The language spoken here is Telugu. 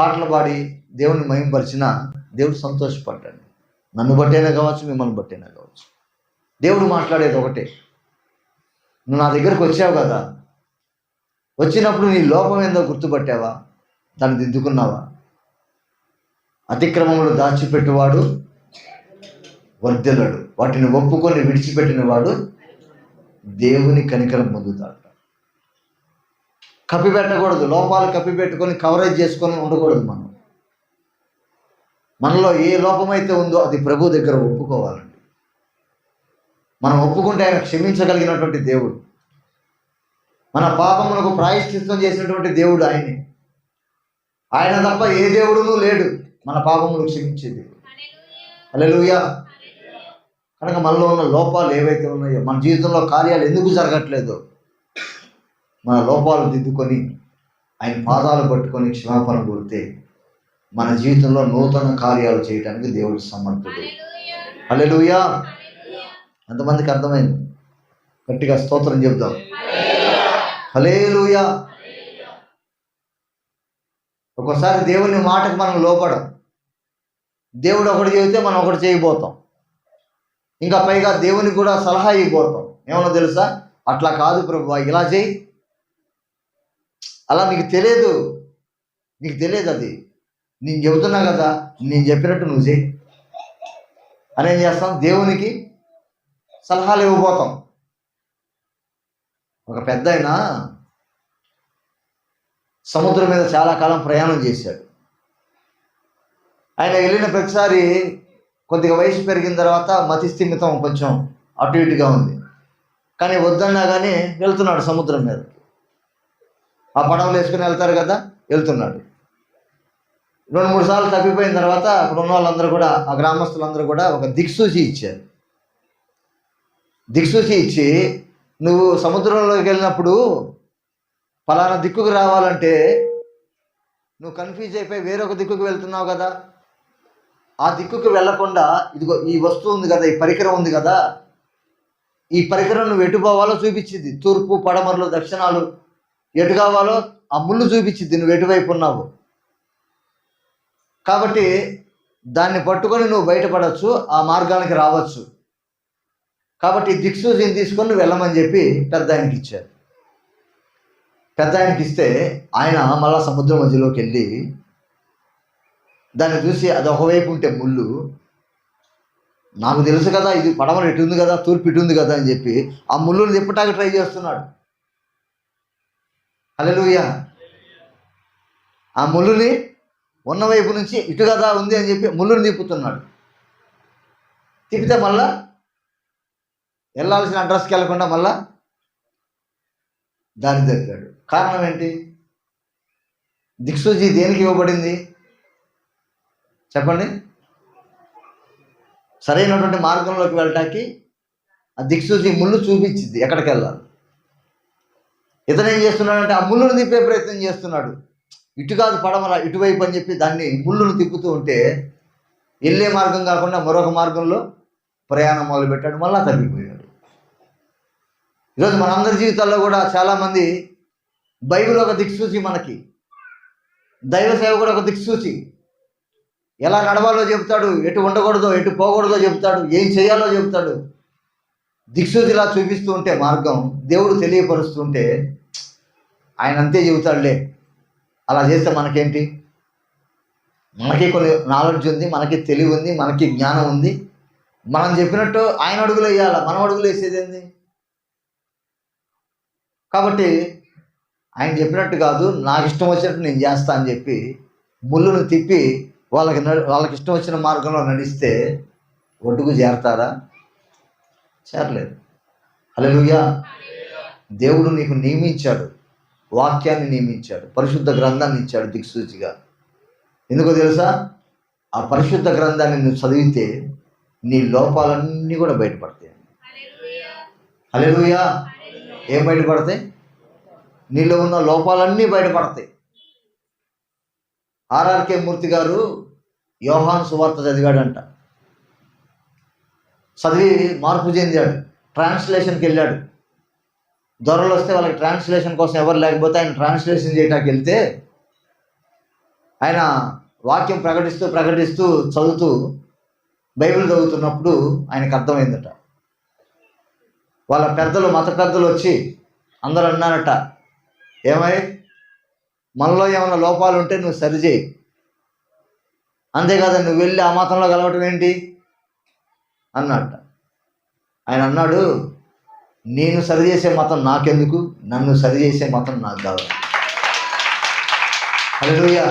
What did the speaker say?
పాటలు పాడి దేవుని మహింపరిచిన దేవుడు సంతోషపడ్డాడు. నన్ను బట్టైనా కావచ్చు మిమ్మల్ని బట్టైనా కావచ్చు. దేవుడు మాట్లాడేది ఒకటే. నువ్వు నా దగ్గరకు వచ్చావు కదా. వచ్చినప్పుడు నీ లోపం ఏందో గుర్తుపట్టావా? దాన్ని దిద్దుకున్నావా? అతిక్రమములు దాచిపెట్టువాడు వర్ధలడు వాటిని ఒప్పుకొని విడిచిపెట్టిన వాడు దేవుని కనికరం పొందుతాడు. కప్పిపెట్టకూడదు. లోపాలు కప్పిపెట్టుకొని కవరేజ్ చేసుకొని ఉండకూడదు మనం. మనలో ఏ లోపమైతే ఉందో అది ప్రభు దగ్గర ఒప్పుకోవాలండి మనం ఒప్పుకుంటే ఆయన క్షమించగలిగినటువంటి దేవుడు. మన పాపములకు ప్రాయశ్చిత్తం చేసినటువంటి దేవుడు ఆయనే. ఆయన తప్ప ఏ దేవుడునూ లేడు మన పాపములు క్షమించేది. దేవుడు అలెలుయా కనుక మనలో ఉన్న లోపాలు ఏవైతే ఉన్నాయో మన జీవితంలో కార్యాలు ఎందుకు జరగట్లేదు మన లోపాలు దిద్దుకొని ఆయన పాదాలు పట్టుకొని క్షమాపణ కొడితే మన జీవితంలో నూతన కార్యాలు చేయడానికి దేవుడు సమర్థుడు. హల్లెలూయా. ఎంతమందికి అర్థమైంది? గట్టిగా స్తోత్రం చెప్దాం హలేలుయా ఒక్కోసారి దేవుని మాటకు మనం లోపడం. దేవుడు ఒకటి చెబితే మనం ఒకటి చేయబోతాం. ఇంకా పైగా దేవునికి కూడా సలహా ఇవ్వబోతాం. ఏమన్నా తెలుసా? అట్లా కాదు ప్రభు ఇలా చేయి. అలా నీకు తెలియదు. నీకు తెలియదు అది. నేను చెబుతున్నా కదా నేను చెప్పినట్టు నువ్వు చేయి. అని ఏం చేస్తాం? దేవునికి సలహాలు ఇవ్వబోతాం. ఒక పెద్ద ఆయన సముద్రం మీద చాలా కాలం ప్రయాణం చేశాడు. ఆయన వెళ్ళిన ప్రతిసారి కొద్దిగా వయసు పెరిగిన తర్వాత మతిస్థిమితం కొంచెం అటు ఇటుగా ఉంది. కానీ వద్దన్నా కానీ వెళ్తున్నాడు సముద్రం మీద ఆ పడవలు వేసుకుని వెళ్తారు కదా వెళ్తున్నాడు. రెండు మూడు సార్లు తప్పిపోయిన తర్వాత అక్కడ ఉన్న వాళ్ళందరూ కూడా ఆ గ్రామస్తులందరూ కూడా ఒక దిక్సూచి ఇచ్చారు. దిక్సూచి ఇచ్చి నువ్వు సముద్రంలోకి వెళ్ళినప్పుడు ఫలానా దిక్కుకు రావాలంటే నువ్వు కన్ఫ్యూజ్ అయిపోయి వేరొక దిక్కుకు వెళ్తున్నావు కదా. ఆ దిక్కుకు వెళ్ళకుండా ఇదిగో ఈ వస్తువు ఉంది కదా ఈ పరికరం ఉంది కదా ఈ పరికరం నువ్వు ఎటు పోవాలో చూపించింది. తూర్పు పడమరలు దక్షిణాలు ఎటు కావాలో ఆ ముళ్ళు చూపించింది నువ్వు ఎటువైపు ఉన్నావు? కాబట్టి దాన్ని పట్టుకొని నువ్వు బయటపడవచ్చు ఆ మార్గానికి రావచ్చు. కాబట్టి దిక్సూచిని తీసుకొని నువ్వు వెళ్ళమని చెప్పి పెద్ద ఆయనకి ఇచ్చారు. పెద్ద ఆయనకి ఇస్తే ఆయన మళ్ళా సముద్రం మధ్యలోకి వెళ్ళి దాన్ని చూసి అది ఒకవైపు ఉంటే ముళ్ళు నాకు తెలుసు కదా ఇది పడమలు ఇటు ఉంది కదా తూర్పు ఇటు ఉంది కదా అని చెప్పి ఆ ముళ్ళుని తిప్పటానికి ట్రై చేస్తున్నాడు. హల్లెలూయా. ఆ ముళ్ళుని ఉన్న వైపు నుంచి ఇటు కదా ఉంది అని చెప్పి ముళ్ళుని తిప్పుతున్నాడు. తిప్పితే మళ్ళా వెళ్ళాల్సిన అడ్రస్కి వెళ్ళకుండా మళ్ళా దారి తప్పాడు. కారణం ఏంటి? దిక్సూచి దేనికి ఇవ్వబడింది? చెప్పండి. సరైనటువంటి మార్గంలోకి వెళ్ళటానికి ఆ దిక్సూచి ముళ్ళు చూపించింది ఎక్కడికి వెళ్ళాలి? ఇతను ఏం చేస్తున్నాడంటే ఆ ముళ్ళును తిప్పే ప్రయత్నం చేస్తున్నాడు. ఇటు కాదు పడమర ఇటువైపు అని చెప్పి దాన్ని ముళ్ళును తిప్పుతూ ఉంటే వెళ్ళే మార్గం కాకుండా మరొక మార్గంలో ప్రయాణం మొదలుపెట్టాడు మళ్ళా తగ్గిపోయాడు ఈరోజు మనందరి జీవితాల్లో కూడా చాలామంది బైబిల్ ఒక దిక్సూచి మనకి. దైవ సేవ కూడా ఒక దిక్సూచి. ఎలా నడవాలో చెప్తాడు ఎటు ఉండకూడదో ఎటు పోకూడదో చెప్తాడు ఏం చేయాలో చెప్తాడు. దిక్సూచిలా చూపిస్తూ ఉంటే మార్గం దేవుడు తెలియపరుస్తూ ఉంటే ఆయన అంతే చెబుతాడులే. అలా చేస్తే మనకేంటి? మనకి కొన్ని నాలెడ్జ్ ఉంది మనకి తెలివి ఉంది మనకి జ్ఞానం ఉంది. మనం చెప్పినట్టు ఆయన అడుగులు వేయాల? మనం అడుగులు వేసేది ఏంది? కాబట్టి ఆయన చెప్పినట్టు కాదు నాకు ఇష్టం వచ్చినట్టు నేను చేస్తా అని చెప్పి ముళ్ళును తిప్పి వాళ్ళకి నడు వాళ్ళకి ఇష్టం వచ్చిన మార్గంలో నడిస్తే ఒడ్డుకు చేరతారా? చేరలేదు. హల్లెలూయా. దేవుడు నీకు నియమించాడు. వాక్యాన్ని నియమించాడు పరిశుద్ధ గ్రంథాన్ని ఇచ్చాడు దిక్సూచిగా. ఎందుకో తెలుసా? ఆ పరిశుద్ధ గ్రంథాన్ని నువ్వు చదివితే నీ లోపాలన్నీ కూడా బయటపడతాయి. హల్లెలూయా. ఏం బయటపడతాయి? నీలో ఉన్న లోపాలన్నీ బయటపడతాయి. ఆర్ఆర్కే మూర్తి గారు యోహాన్ సువార్త చదివాడంట. చదివి మార్పు చెందాడు. ట్రాన్స్లేషన్కి వెళ్ళాడు. దొరలు వస్తే వాళ్ళకి ట్రాన్స్లేషన్ కోసం ఎవరు లేకపోతే ఆయన ట్రాన్స్లేషన్ చేయటానికి వెళ్తే ఆయన వాక్యం ప్రకటిస్తూ ప్రకటిస్తూ చదువుతూ బైబిల్ చదువుతున్నప్పుడు ఆయనకు అర్థమైందట. వాళ్ళ పెద్దలు మత పెద్దలు వచ్చి అందరూ అన్నారట ఏమై మనలో ఏమైనా లోపాలు ఉంటే నువ్వు సరిచేయి అంతేకాదు నువ్వు వెళ్ళి ఆ మతంలో కలవటం ఏంటి? అన్నట్ట ఆయన అన్నాడు నేను సరిచేసే మతం నాకెందుకు? నన్ను సరిచేసే మతం నాకు కాదు. హల్లెలూయా